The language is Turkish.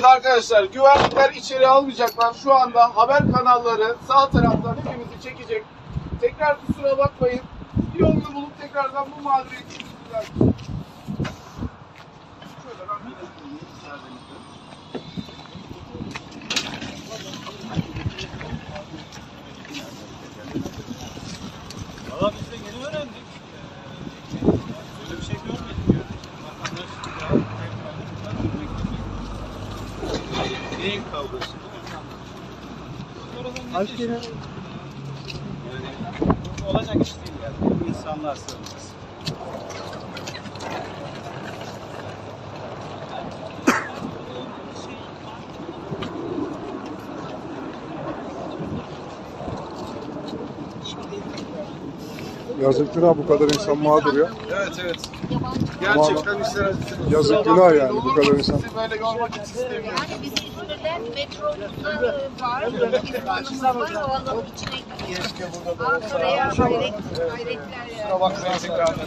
Evet arkadaşlar güvenlikler içeri almayacaklar. Şu anda haber kanalları sağ taraftan hepimizi çekecek. Tekrar kusura bakmayın. Bir yolunu bulup tekrardan bu mağduriyeti müsaadenizle. Valla biz de Neyin kavgası bu? Sonradan ne Yani olacak iş değil yani. İnsanlar sığınacağız. Yazık günah bu kadar insan mağdur ya. Evet evet. Gerçekten işler. Yazık günah yani bu kadar insan. Sizi böyle görmek hiç istemiyorum. Yani bizim İzmir'den metrobüsler var. İstanbul'umuz var. O alanın içine gidiyor. Ankara'ya hayret, hayretler yani. Kusura bakmayın tekrardan.